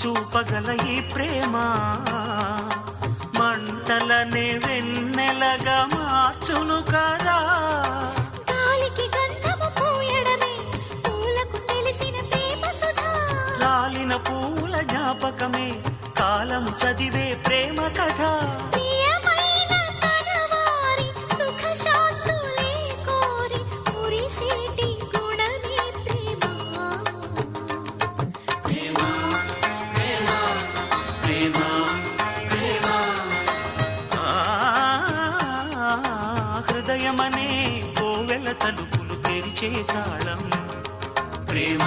చూపగల ఈ ప్రేమ. మంటలనే వెన్నెలగా మార్చును కదా. రాలిన పూల జ్ఞాపకమే కాలము చదివే ప్రేమ కథ. ప్రియమైన కనవారి సుఖ హృదయమనే కోవెల తలుపులు తెరిచే తాళం ప్రేమ